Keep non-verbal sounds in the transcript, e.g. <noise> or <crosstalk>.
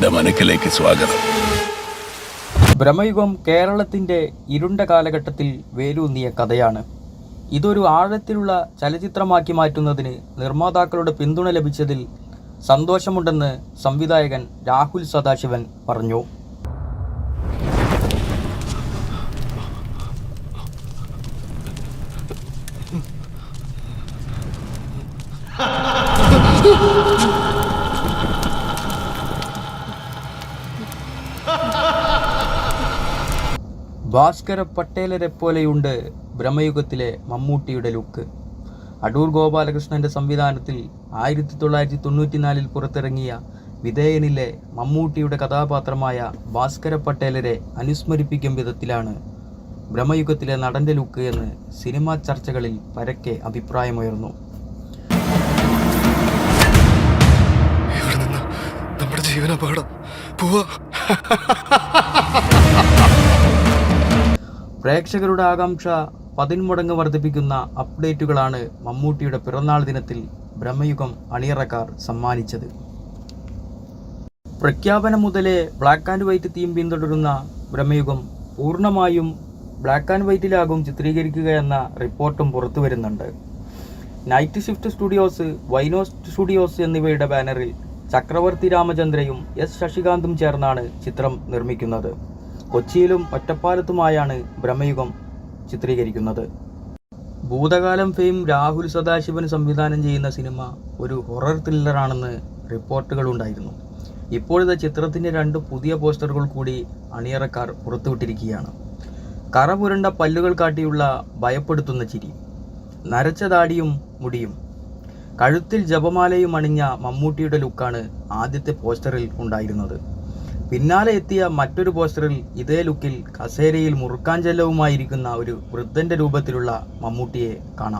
എന്റെ മനക്കിലേക്ക് സ്വാഗതം. ബ്രഹ്മയുഗം കേരളത്തിന്റെ ഇരുണ്ട കാലഘട്ടത്തിൽ വേലൂന്നിയ കഥയാണ്. ഇതൊരു ആഴത്തിലുള്ള ചലച്ചിത്രമാക്കി മാറ്റുന്നതിന് നിർമ്മാതാക്കളുടെ പിന്തുണ ലഭിച്ചതിൽ സന്തോഷമുണ്ടെന്ന് സംവിധായകൻ രാഹുൽ സദാശിവൻ പറഞ്ഞു. <laughs> ഭാസ്കര പട്ടേലരെ പോലെയുണ്ട് ബ്രഹ്മയുഗത്തിലെ മമ്മൂട്ടിയുടെ ലുക്ക്. അടൂർ ഗോപാലകൃഷ്ണന്റെ സംവിധാനത്തിൽ ആയിരത്തി തൊള്ളായിരത്തി തൊണ്ണൂറ്റിനാലിൽ പുറത്തിറങ്ങിയ വിധേയനിലെ മമ്മൂട്ടിയുടെ കഥാപാത്രമായ ഭാസ്കര പട്ടേലരെ അനുസ്മരിപ്പിക്കും വിധത്തിലാണ് ബ്രഹ്മയുഗത്തിലെ നടന്റെ ലുക്ക് എന്ന് സിനിമാ ചർച്ചകളിൽ പരക്കെ അഭിപ്രായമുയർന്നു. ജീവനപകടം പോവാ. <laughs> പ്രേക്ഷകരുടെ ആകാംക്ഷ പതിന്മടങ്ങ് വർദ്ധിപ്പിക്കുന്ന അപ്ഡേറ്റുകളാണ് മമ്മൂട്ടിയുടെ പിറന്നാൾ ദിനത്തിൽ ബ്രഹ്മയുഗം അണിയറക്കാർ സമ്മാനിച്ചത്. പ്രഖ്യാപനം മുതലേ ബ്ലാക്ക് ആൻഡ് വൈറ്റ് തീം പിന്തുടരുന്ന ബ്രഹ്മയുഗം പൂർണമായും ബ്ലാക്ക് ആൻഡ് വൈറ്റിലാകും ചിത്രീകരിക്കുക എന്ന റിപ്പോർട്ടും പുറത്തു വരുന്നുണ്ട്. നൈറ്റ് ഷിഫ്റ്റ് സ്റ്റുഡിയോസ് വൈനോ സ്റ്റുഡിയോസ് എന്നിവയുടെ ബാനറിൽ ചക്രവർത്തി രാമചന്ദ്രയും എസ് ശശികാന്തും ചേർന്നാണ് ചിത്രം നിർമ്മിക്കുന്നത്. കൊച്ചിയിലും ഒറ്റപ്പാലത്തുമായാണ് ബ്രഹ്മയുഗം ചിത്രീകരിക്കുന്നത്. ഭൂതകാലം ഫെയിം രാഹുൽ സദാശിവൻ സംവിധാനം ചെയ്യുന്ന സിനിമ ഒരു ഹൊറർ ത്രില്ലറാണെന്ന് റിപ്പോർട്ടുകളുണ്ടായിരുന്നു ഇപ്പോഴത്തെ ചിത്രത്തിന്റെ രണ്ട് പുതിയ പോസ്റ്ററുകൾ കൂടി അണിയറക്കാർ പുറത്തുവിട്ടിരിക്കുകയാണ്. കറ പുരണ്ട പല്ലുകൾ കാട്ടിയുള്ള ഭയപ്പെടുത്തുന്ന ചിരി നരച്ച താടിയും മുടിയും കഴുത്തിൽ ജപമാലയും അണിഞ്ഞ മമ്മൂട്ടിയുടെ ലുക്കാണ് ആദ്യത്തെ പോസ്റ്ററിൽ ഉണ്ടായിരുന്നത്. പിന്നാലെ എത്തിയ മറ്റൊരു പോസ്റ്ററിൽ ഇതേ ലുക്കിൽ കസേരയിൽ മുറുക്കാൻ ചെല്ലവുമായിരിക്കുന്ന ഒരു വൃദ്ധന്റെ രൂപത്തിലുള്ള മമ്മൂട്ടിയെ കാണാം.